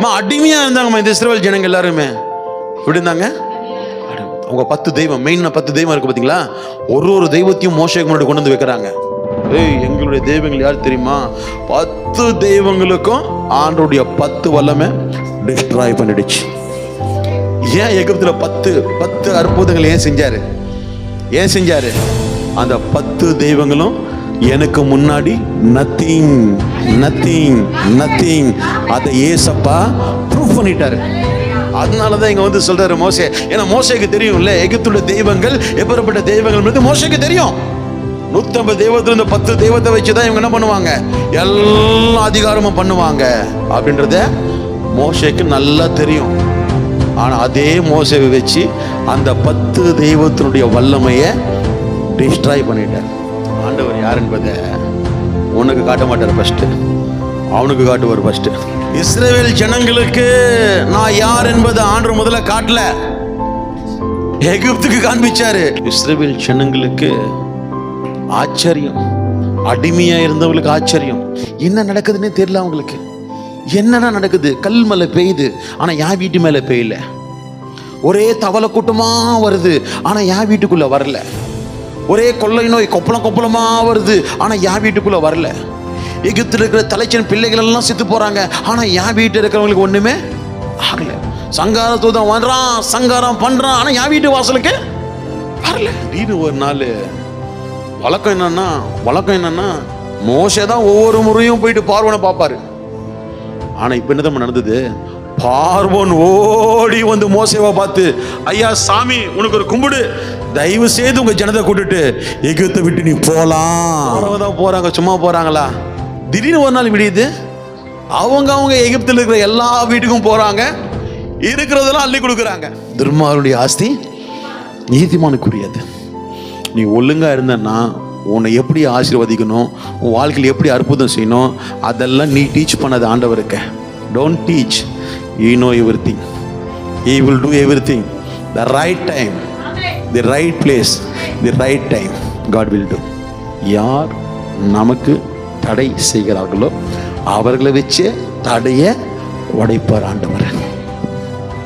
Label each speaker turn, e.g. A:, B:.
A: அம்மா அடிமையா இருந்தாங்கம்மா இந்த இஸ்ரேல் ஜனங்கள் எல்லாருமே. எப்படி இருந்தாங்க? அவங்க பத்து தெய்வம் மெயினாக பத்து தெய்வம் இருக்கு பார்த்தீங்களா ஒரு ஒரு தெய்வத்தையும் மோசைக்கு முன்னாடி கொண்டு வந்து வைக்கிறாங்க. ஏய் எங்களுடைய தெய்வங்கள் யார் தெரியுமா? பத்து தெய்வங்களுக்கும் ஆண்டோடைய பத்து வல்லமே டிஸ்ட்ராய் பண்ணிடுச்சு. ஏன் எகிப்துல பத்து பத்து அற்புதங்கள் ஏன் செஞ்சாரு? ஏன் செஞ்சாரு? அந்த பத்து தெய்வங்களும் எனக்கு முன்னாடி நத்திங் நத்திங் நத்திங் அதை ஏசப்பா ப்ரூவ் பண்ணிட்டாரு. அதனால தான் இங்கே வந்து சொல்கிறாரு மோசே. ஏன்னா மோசைக்கு தெரியும்ல எகிப்துடைய தெய்வங்கள் எப்பேற்பட்ட தெய்வங்கள் மோசேக்கு தெரியும். நூற்றம்பது தெய்வத்தில் இந்த பத்து தெய்வத்தை வச்சு தான் இவங்க என்ன பண்ணுவாங்க? எல்லா அதிகாரமும் பண்ணுவாங்க. அப்படின்றத மோசைக்கு நல்லா தெரியும். ஆனால் அதே மோசையை வச்சு அந்த பத்து தெய்வத்தினுடைய வல்லமையை டிஸ்ட்ராய் பண்ணிட்டார். ஆண்டவர் யார் என்பதை உனக்கு காட்ட மாட்டார் ஃபஸ்ட்டு அவனுக்கு காட்டுவார் ஃபஸ்ட்டு இஸ்ரேல் ஜனங்களுக்கு நான் யார் என்பதை ஆண்டு முதல்ல காட்டல. எகிப்துக்கு காண்பிச்சாரு. இஸ்ரேல் ஜனங்களுக்கு ஆச்சரியம். அடிமையா இருந்தவங்களுக்கு ஆச்சரியம். என்ன நடக்குதுன்னே தெரியல அவங்களுக்கு. என்னடா நடக்குது? கல் மலை பெய்யுது. ஆனா என் வீட்டு மேல பெய்யல. ஒரே தவளை கூட்டமா வருது. ஆனா என் வீட்டுக்குள்ள வரல. ஒரே கொள்ளை நோய் கொப்பளம் கொப்பளமாக வருது. ஆனால் என் வீட்டுக்குள்ள வரல. எகிப்தில் இருக்கிற தலைச்சன் பிள்ளைகள் எல்லாம் செத்து போகிறாங்க ஆனால் என் வீட்டில் இருக்கிறவங்களுக்கு ஒன்றுமே ஆகல. சங்கார தூதம் வர்றான் சங்காரம் பண்ணுறான் ஆனால் என் வீட்டு வாசலுக்கு வரல. திடீர்னு ஒரு நாள் வழக்கம் என்னன்னா வழக்கம் என்னன்னா மோசே தான் ஒவ்வொரு முறையும் போயிட்டு பார்வனை பார்ப்பாரு. ஆனால் இப்போ என்னதான் நடந்தது? பார்வோன் ஓடி வந்து மோசேவை பார்த்து ஐயா சாமி உனக்கு ஒரு கும்பிடு. தயவு செய்து உங்க ஜனத்தை கூட்டிட்டு எகிப்தை விட்டு நீ போலாம். தான் போறாங்க சும்மா போறாங்களா? திடீர்னு ஒரு நாள் விடியுது. அவங்க அவங்க எகிப்தில் இருக்கிற எல்லா வீட்டுக்கும் போறாங்க. இருக்கிறதெல்லாம் அள்ளி கொடுக்குறாங்க. துர்மாருடைய ஆஸ்தி நீதிமானுக்குரியது. நீ ஒழுங்கா இருந்தன்னா உன்னை எப்படி ஆசீர்வதிக்கணும்? உன் வாழ்க்கையில் எப்படி அற்புதம் செய்யணும்? அதெல்லாம் நீ டீச் பண்ணது ஆண்டவருக்கு. Don't teach he know everything he will do everything the right time the right place the right time God will do யார் நமக்கு தடை செய்கிறார்களோ அவர்களை வச்சு தடையை உடைப்பார் ஆண்டவர்.